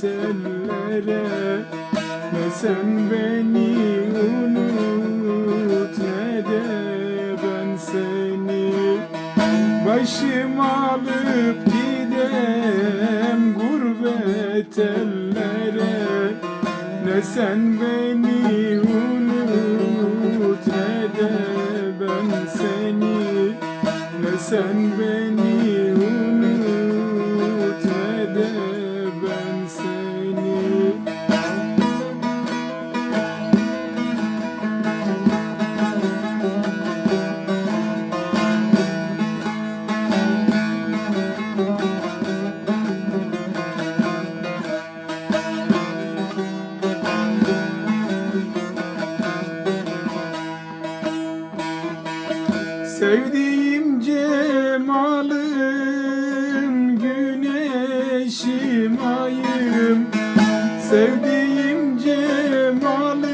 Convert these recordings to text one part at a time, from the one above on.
gurbet ellere sen beni unut ne de ben seni. Başım alıp gidem gurbet ellere Ne sen beni unut ne de ben seni. Ne sen beni unut Sevdiğim cemalım güneşim ayım Sevdiğim cemalım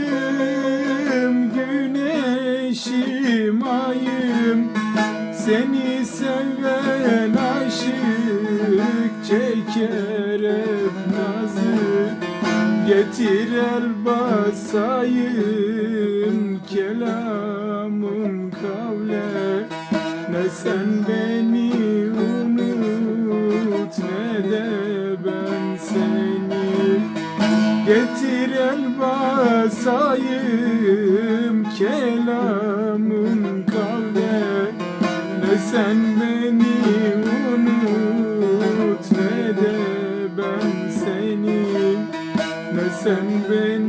güneşim ayım Seni seven aşık çeker hep nazı Getir el basayım kelamım sen beni unut ne de ben seni Getir el basayım kelamım kavle Ne sen beni unut ne de ben seni ne sen beni